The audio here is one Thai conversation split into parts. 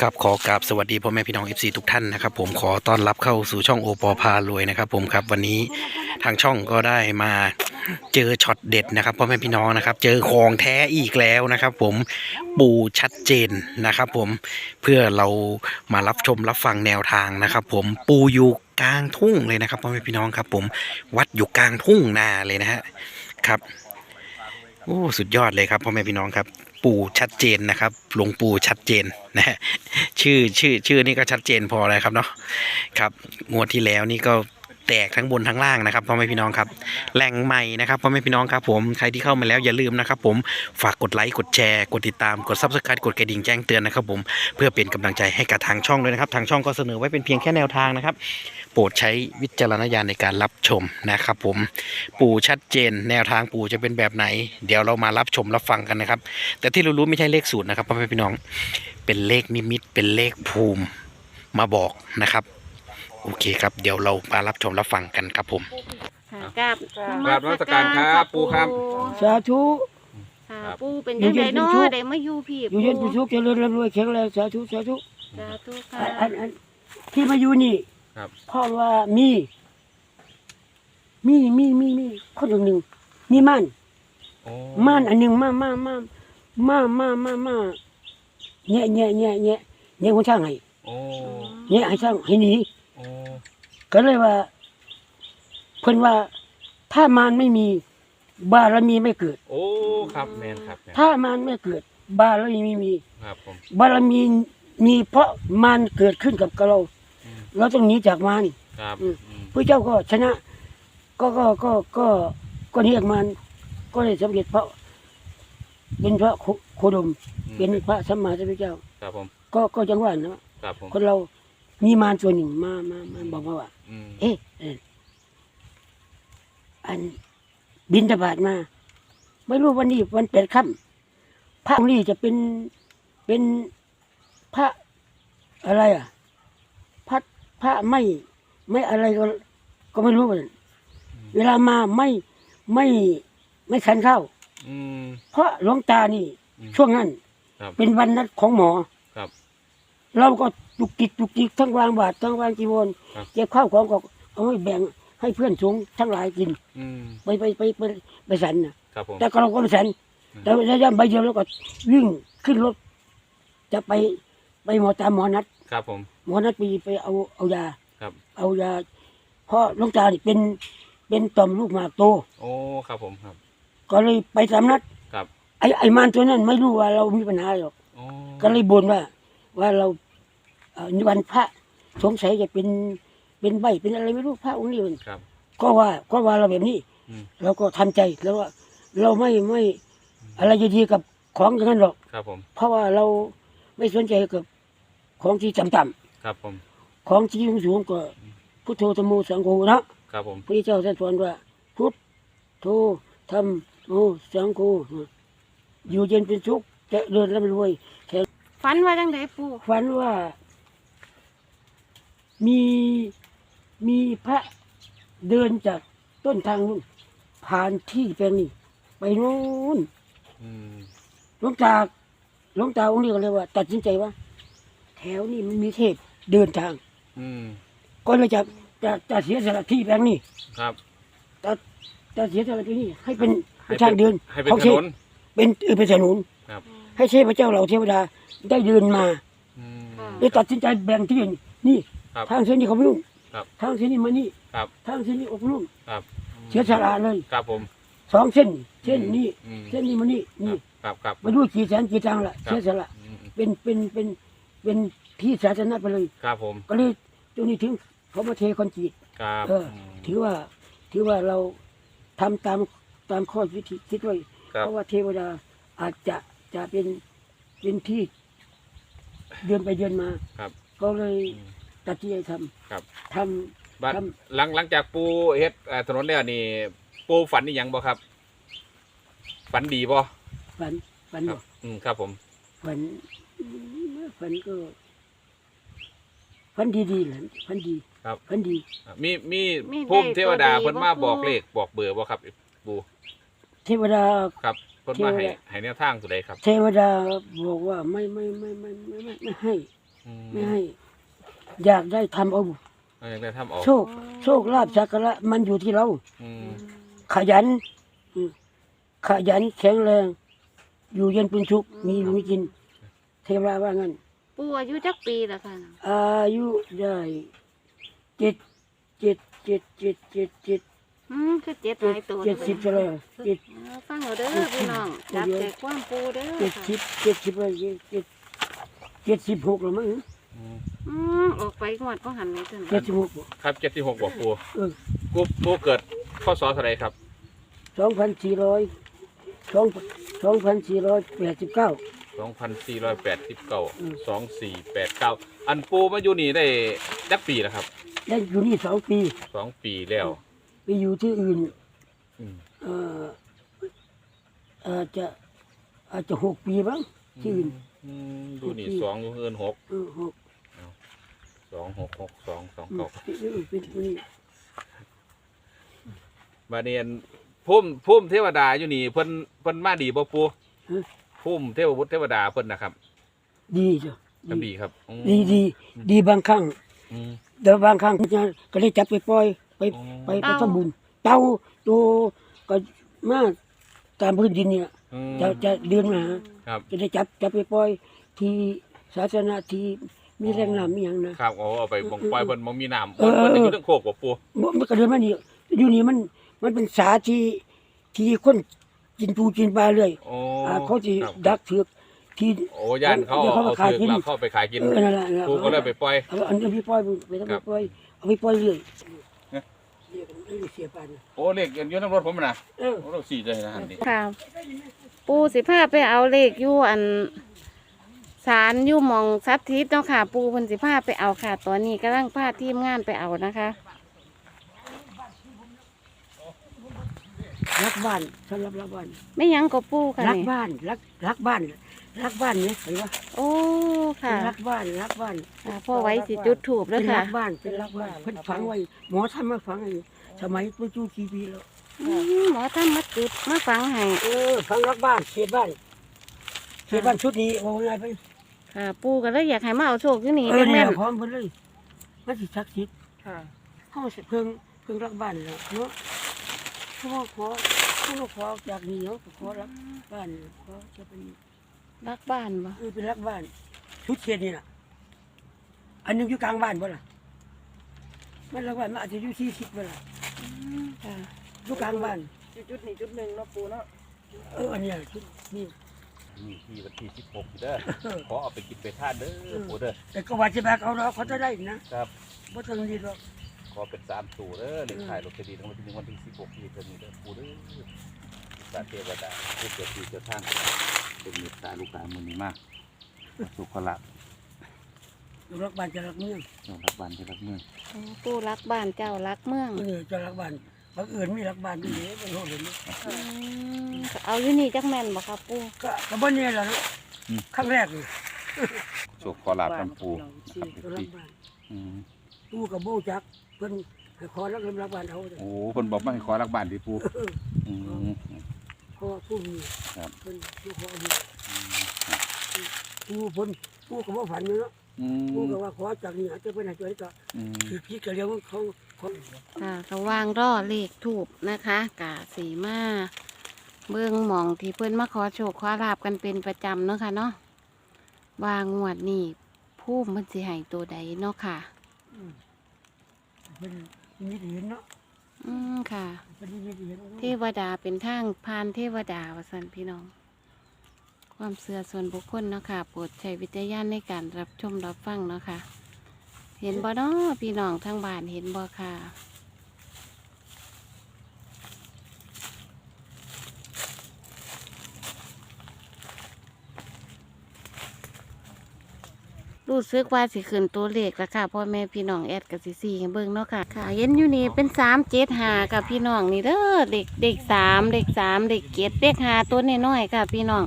ครับขอกราบสวัสดีพ่อแม่พี่น้อง FC ทุกท่านนะครับผมขอต้อนรับเข้าสู่ช่องโอปอพารวยนะครับผมครับวันนี้ทางช่องก็ได้มาเจอช็อตเด็ดนะครับพ่อแม่พี่น้องนะครับ เจอของแท้อีกแล้วนะครับ ผมปูชัดเจนนะครับ ผมเพื่อเรามารับชมรับฟังแนวทางนะครับ ผมปูอยู่กลางทุ่งเลยนะครับพ่อแม่พี่น้องครับ ผมวัดอยู่กลางทุ่งนาเลยนะฮะครับโอ้สุดยอดเลยครับพ่อแม่พี่น้องครับ ปู่ชัดเจนนะครับ หลวงปู่ชัดเจนนะฮะชื่อชื่อชื่อนี่ก็ชัดเจนพอเลยครับเนาะครับงวดที่แล้วนี่ก็ แตกทั้งบนทั้งล่างนะครับพ่อแม่พี่น้องครับแหล่งใหม่นะครับพ่อแม่พี่น้องครับผมใครที่เข้ามาแล้วอย่าลืมนะครับผมฝากกดไลค์กดแชร์กดติดตามกดซับสไครต์กดกระดิ่งแจ้งเตือนนะครับผมเพื่อเป็นกำลังใจให้กับทางช่องด้วยนะครับ ทางช่องก็เสนอไว้เป็นเพียงแค่แนวทางนะครับโปรดใช้วิจารณญาณในการรับชมนะครับผมปู่ชัดเจน แนวทางปู่จะเป็นแบบไหน เดี๋ยวเรามารับชมรับฟังกันนะครับ แต่ที่รู้ๆไม่ใช่เลขสูตรนะครับพ่อแม่พี่น้องเป็นเลขนิมิตเป็นเลขภูมิมาบอกนะครับ โอเคครับเดี๋ยวเรามารับชมรับฟังกันครับผม ค่ะกราบกราบนมัสการครับปู่ครับ สาธุ ค่ะครับปู่เป็นอยู่ยังไงเย็นเป็นเนาะสุขได้มาอยู่พี่อยู่เย็นเป็นสุขเจริญร่ำรวยแข็งแรงสาธุสาธุสาธุค่ะอันอันอันที่มาอยู่นี่ครับเพราะว่ามี มีมีมีมีคนหนึ่งมีม่านโอ้ม่านอันหนึ่งมามามามามามามาแง่แง่แง่แง่แง่คนช่างให้โอ้ แง่ให้ช่างให้หนีโอ้ ก็เลยว่า เพิ่นว่าถ้ามารไม่มีบารมีไม่เกิด โอ้ครับแมนครับแมนถ้ามารไม่เกิด บารมีไม่มี ครับผมบารมีมีเพราะมารเกิดขึ้นกับเรา อืมเราต้องหนีจากมาร ครับอืม อืมพระเจ้าก็ชนะ ก็ก็ก็ก็ก็เรียกมารก็ได้สำเร็จเพราะ เป็นพระโคโคดม เป็นพระสัมมาสัมพุทธเจ้า ครับผมก็ก็จังว่านะ ครับผม คนเรามีมารตัวหนึ่งมามามาบอกมาว่าอืม เอ๊ะเอ่ออันบินตบาทมา ไม่รู้วันนี้วันเป็ดค่ำพระองค์นี้จะเป็นเป็นพระอะไรอะพระพระไม่ไม่อะไรก็ ก็ไม่รู้เหมือนกันเวลามาไม่ไม่ไม่ฉันข้าวอืมเพราะหลวงตานี่อืมช่วงนั้นครับเป็นวันนัดของหมอครับ เราก็จุกจิกจุกจิกทั้งวางบาททั้งวางจีวรครับ เก็บข้าวของก็เอาไว้แบ่งให้เพื่อนสงฆ์ทั้งหลายกิน อืมไปไปไปไปไปสันนะครับผม แต่ก็เราก็ไปสันอืม แต่ระยะใบเดียวแล้วก็วิ่งขึ้นรถ จะไปไปหมอตามหมอนัด ครับผม หมอนัดไปไปเอาเอายาครับ เอายาเพราะหลวงตานี่เป็นเป็นต่อมลูกหมากโต โอ้ครับผมครับ ก็เลยไปตามนัดครับ ไอ้ไอ้มารตัวนั้นไม่รู้ว่าเรามีปัญหาหรอก โอ้ก็เลยบ่นว่า ว่าเราเอ่อ วันพระสงสัยจะเป็นเป็นใบเป็นอะไรไม่รู้พระองค์นี้มันครับ ก็ว่าก็ว่าเราแบบนี้อืม เราก็ทำใจแล้วว่าเราไม่ไม่อะไรจะดีกับของอย่างนั้นหรอก ครับผมเพราะว่าเราไม่สนใจกับของที่ต่ำครับผมๆของที่สูงๆก็พุทโธธรรมโมสังโฆนะ ครับผมพระเจ้าท่านสอนว่า พุทโธธรรมโมสังโฆอยู่เย็นเป็นสุขเจะเริญร่ำรวยฝันว่าจังไดปู่ฝันว่า มีมีพระเดินจากต้นทางนู้นผ่านที่แปลงนี้ไปนู้นอืมหลวงตาหลวงตาองค์นี้ก็เลยว่า ตัดสินใจว่า แถวนี้มันมีเทพเดินทาง อืมก็เลยจะจะจะเสียสละที่แปลงนี้ครับจะจะเสียสละที่นี่ให้เป็นให้ทางเดินให้เป็นของถเทนพนเป็นเออเป็นถนนครับ ให้เทพเจ้าเหล่าเทวดาได้เดินมาอืม เลยตัดสินใจแบ่งที่นี่ ครับ ทางเส้นนี้เขาไม่รุ่งครับทางเส้นนี้มานี่ครับ ทางเส้นนี้ออกรุ่งครับเสียสละเลยครับผมสองเส้น เส้นนี้อืมเส้นนี้มานี่นี่ครับครับ ไม่รู้กี่แสนกี่ตังค์ละครับ เสียสละอืมเป็นเป็นเป็นเป็นที่สาธารณะไปเลย ครับผมก็เลยตรงนี้ถึงเขามาเทคอนกรีต ครับเออถือว่าถือว่าเราทำตามตามข้อวิธีคิดไว้ ครับ เพราะว่าเทวดาอาจจะจะเป็นเป็นที่เดินไปเดินมาครับ ก็เลยอืม ตัดที่จะทครับำทำบัดครับหลังหลังจากปูเฮ็ดเอ่อถนนแล้วนี่ ปูฝันนี่ยังบ่ครับ ฝันดีบ่ฝันฝันครับอืมครับผม ฝันฝันก็ฝันดีๆแหละฝันดีครับ ฝันดีอะมีมีมีภูมิเลขเทวดาตัวดีเพิ่นมาบ่บอกปู่ เลขบอกเบอร์บ่ครับ ปูเทวดา ครับเพิ่นมาเทวให้ดา ให้แนวทางตัวใดครับเทวดาบอกว่าไม่ไม่ไม่ไม่ไม่ไม่ไม่ให้ อืมไม่ให้ อยากได้ทำเอาเอาอยากได้ทำเอาโชค โชคลาภสักการะมันอยู่ที่เรา อืมขยันอืมขยันแข็งแรง อยู่เย็นเป็นสุขมีอยู่มีกิน เทวราว่างั้น ปู่อายุจักปีละค่ะอายุได้เจ็ดเจ็ดเจ็ดเจ็ดเจ็ดเจ็ดอืมคือเจ็ดหเจ็ดลายตัวเจ็ดสิบเท่าไหร่เจ็ด เอาฟังเอาเด้อพี่น้องจับแต่ความปูเด้อเจ็ดสิบเจ็ดสิบอะไรเจ็ดเจ็ดเจ็ดสิบหกหรือมั้ง อืมอืมออกไปงวดก็หันไปถึงเจ็ดสิบหกครับเจ็ดสิบหกบอกปูเออกูปูเกิดข้อสอเท่าไหรครับสองพันสี่ร้อยสองสองพันสี่ร้อยแปดสิบเก้าสองพันสี่ร้อยแปดสิบเก้าอืมสองสี่แปดเก้าอันปูมาอยู่นี่ได้จักปีแล้วครับได้อยู่นี่สองปีสองปีแล้ว ไปอยู่ที่อื่นอืมเอ่ออาจจะอาจจะหกปีบ้างที่อื่นอืมดูนี่สองอยู่เงินหกเออหก สองหกหกสองสองเก้าที่อื่นเป็นนี่บาเนียนพุ่มพุ่มเทวดาอยู่นี่เพิ่นเพิ่นมาดีบ่ปูพุ่มเทวบุตรเทวดาเพิ่นนะครับ ดีจ้ะทำดีครับอืมดีดีดีบางครั้งอืม แต่บางครั้งก็ได้จับไปปล่อยไปอ๋อ ไปไปทำบุญเต่าตัวก็มาตามพื้นดินเนี่ยอืม จะจะเดือนมาหาครับ จะได้จับจับไปปล่อยที่ศาสนาที่ มีแรงน้ำมีอย่างนะ ครับโอ้เอาไปบ่งปล่อยเพิ่นบ่มีน้ำเออเออเพิ่นอยู่เรื่องโคกบ่ปูบ่มันก็เดินมานี่อยู่นี่มันมันเป็นสาที่ที่คนกินปูกินปลาเลยโอ้อ่าเขาจะครับดักเถือกที่ โอ้ย่านเขาเดี๋ยวเขาเอามาขายถืกิอนเราเข้าไปขายกินเออนั่นแหละนั่นแหละ ปูก็เลยไปปล่อย เอาอันนี้พี่ปล่อยไปไปทำครัไปบ ปล่อยเอาไปปล่อยเรื่อยเนี่ยเสียกันไม่ได้เสียปานโอ้เลขอยู่ในรถผมน่ะเออ โอ้เราสี่เลยนะอันนี้ค่ะ ปูสิพาไปเอาเลขอยู่อัน สารอยู่หมองซับทิศเนาะค่ะ ปูเพิ่นสิพาไปเอาค่ะ ตอนนี้กำลังพาทีมงานไปเอานะคะรักบ้านฉันรับรักบ้านไม่หยังก็ปูค่ะรักนี่บ้านรักรักบ้านรักบ้านเนี่ยเห็นปะโอ้ค่ะเป็นรักบ้านรักบ้านอ่าพ่อไว้สิจุดถูกเป็แล้วนค่ะ รักบ้านเป็นรักบ้านเพิ่นฝังไว้หมอทำมาฝังไว้สมัยปัจจุบันกี่ปีแล้วอืมหมอทำมาจุดมาฟังให้เออฝังรักบ้านเขตบ้านเขตบ้านชุดนี้โอ้ยไป ค่ะปูก็เลยอยากให้มาเอาโชคที่นี่เออแม่เนี่ยนพร้อมเพิ่นเลยมันสิศักดิ์สิทธิ์ค่ะเฮาสิเพิ่งเพิ่งรักบ้านแล้วเนาะเพราะว่าขอเพราะว่าขอจากนี้เนาะขอรักบ้านขอจะเป็นรักบ้านบ่เออเป็นรักบ้านชุดเขตนี่ล่ะ อันหนึงอยู่กลางบ้านบ่ล่ะมันรักบ้านมันอาจจะอยู่ที่สิบบ่ล่ะค่ะอยู่กลางบ้าน จุดนี้จุดหนึ่งเนาะปูเนาะเอออันเนี้ยชุดนี่ มีที่วันที่สิบหกเด้อเออขอเอาไปกินไปทานเด้อปูเด้อแต่ก็ว่าจะแบกเอาเราเขาจะได้นะครับบ่ต้องดีหรอกขอเป็นสามตัวเด้อเลขท้ายลอตเตอรี่ทั้งวันที่หนึ่งวันที่สิบหกนี่เท่านี้เด้อปูเด้อสาเทวดาผู้เกิดที่เกิดทางเป็นเมตตาลูกหลานมือนี้มากสุขลักษณ์รักบ้านจะรักเมืองยอมรับบ้านที่รักเมืองโอ้ปูรักบ้านเจ้ารักเมืองเออจะรักบ้าน บางอื่นไม่รักบ้านนี่เด้เป็นโหดเลยนี่อืมก็เอาอยู่นี่จักแม่นบ่ครับปูก็ก็บ่เนี่ยแหละเนาะครั้งแรกนี่สุขขอลาบน้ำปูนะครับจะรักบ้านอืมตู้กับโบจักเพิ่นให้ขอรักรักบ้านเอาแต่โอ้เพิ่นบอกมาให้ขอรักบ้านที่ปูเอออืมขอผู้มีครับ เพิ่นผู้ขอดีผู้เพิ่นผู้ก็บ่ฝันเนาะอืผู้มก็ว่าขอจากนี้อาจจะเป็นอะไรก็ อืม คือพี่ก็เรียกว่าเขา เขาค่ะก็วางรอเลขถูกนะคะกาสีมาเบื้องหมองที่เพิ่นมาขอโชคขอลาบกันเป็นประจำเนาะค่ะเนาะวางงวดนี่ผู้มันสิให้ตัวใดเนาะค่ะเพิ่นมีเห็นเนาะอืมค่ะเพิ่นมีเห็นเทวดาเป็นทางพานเทวดาวสันพี่น้อง ความเสื่อส่วนบุคคลเนาะค่ะโปรดใช้วิจารณญาณในการรับชมรับฟังเนาะค่ะ เห็นบ่เนาะพี่น้องทางบ้านเห็นบ่ค่ะรู้สึกว่าสิขึ้นตัวเลขแล้วค่ะพ่อแม่พี่น้องแอดกับสิสี่ให้เบิ่งเนาะค่ะค่ะเห็นอยู่นี่เป็นสามเจ็ดหาค่ะพี่น้องนี่เด้อเด็กเด็กสามเด็กสามเด็กเจ็ดเด็กหาตัวน้อยๆค่ะพี่น้อง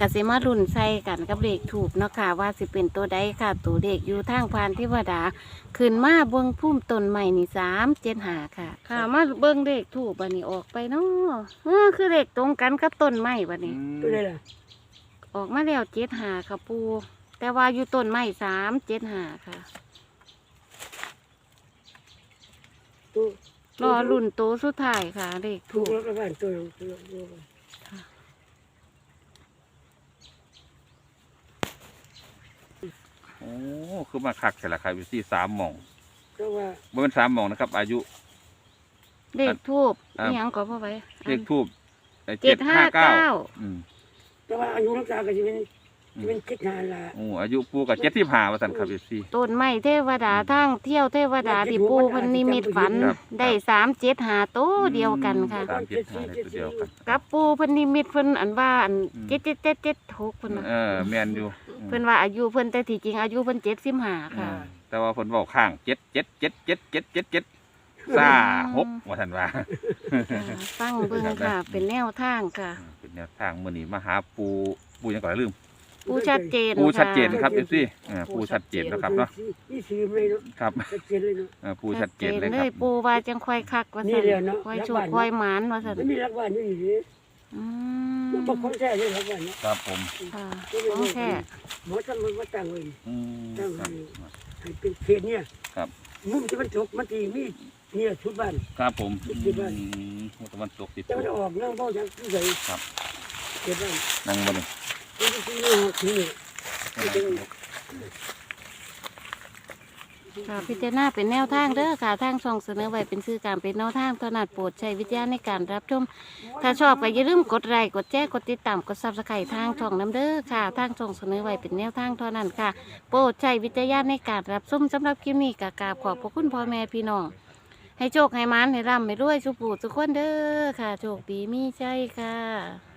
กสิมารุ่นใส่กันกับเด็กถูกเนาะค่ะ ว่าสิเป็นตัวใดค่ะ ตัวเด็กอยู่ทางพานเทิวดาขึ้นมาเบิ่งพุ่มต้นใหม่นี่สามเจ็ดหาค่ะ ค่ะ มาเบิ่งเด็กถูกบันนี้ออกไปเนาะเออคือเด็กตรงกันกับต้นไม้บันนี้ ตัวใดล่ะออกมาแล้วเจ็ดหาค่ะปู แต่ว่าอยู่ต้นไม้สามเจ็ดหาค่ะ ตัวรอรุ่นโตวสุดท้ายค่ะเลขถูถูกกรถกระบะตัวหนึ่งตัวตัว อ้คือมาคักแต่ละครับอยู่ที่สามหม่องแต่ว่าบ่เป็นสามหม่องนะครับ อายุ เลขทูบอ่านี่ยังก็พ่อไว้เลขทูบเจ็ดห้าเก้า อืมแต่ว่าอายุรักษาก็จะเป็น จะเป็นเจ็ดนานละโอ้อายุปูกับเจ็ดที่ผ่าว่าสันครับอยู่ที่ต้นไม้เทวดาทั้งเที่ยวเทวดาที่ปูเพันนิมิตฝัน ครับ ได้สามเจ็ดหาโตวเดียวกันค่ะ สามเจ็ดห้าในตัวเดียวกัน กับปูเพันนิมิตเพิ่นอันว่าอันอืม เจ็ดเจ็ดเจ็ดเจ็ดหกเพิ่นว่าเออแม่นอยู่เพิ่นว่าอายุเพิ่นแต่ที่จริงอายุเพิ่นเจ็ดสิบห้าอืค่ะมแต่ว่าเพิ่นบอกข้างเจ็ดเจ็ดเจ็ดเจ็ดเจ็ดเจ็ดเจ็ดซาหกว่าสันว่าค่ะฟังเบิ่งค่ะ เป็นแนวทางค่ะ เป็นแนวทางมื้อนี้มาหาปูปูยังก่อนลืม ปูชัดเจนปูชัดเจนค่ะครับเอฟซีปูชัดเจนนะครับเนาะนี่ซื้อไม่เนาะครับชัดเจนเลยเนาะเออปูชัดเจนเลยคเลรับยปูว่าจังค่อยคักว่านี่ซั่นแหละเนาะค่อยรักโชคบ้านค่อยหมานว่าซั่นมันมีรักบ้านอยู่นี่อืมันมบอกคนแท้เลยรักบ้านเนาะครับผมค่ะของแท้หมอทำมันมาตั้งไว้อืมตั้งคไว้รับให้เป็นเขตเนี่ยครับมุมที่มันตกมันตีมีเนี่ยชุดบ้านครับผมคิดว่าอืมตะวันตกติดแต่มันออกนั่งเบ้าอย่างที่ใส่ครับเขตบ้านนั่งบนนี่ มันจะซื้อเนี่ยถึงเนี่ยค่ะพิจารณาเป็นแนวทางเด้อค่ะทางช่องเสนอไว้เป็นสื่อการเป็นแนวทางเท่านั้นโปรดใช้วิจารณ์ในการรับชม ถ้าชอบก็อย่าลืมกดไลค์กดแชร์กดติดตามกดซับสไครต์ทางช่องน้ำเด้อค่ะทางช่องเสนอไว้เป็นแนวทางเท่านั้นค่ะ โปรดใช้วิจารณ์ในการรับชมสำหรับคลิปนี้กกราบขอบพระคุณพ่อแม่พี่น้อง ให้โชคให้มานให้ร่ำให้รวยสุขูสุขคนเด้อค่ะ โชคดีมีใจค่ะ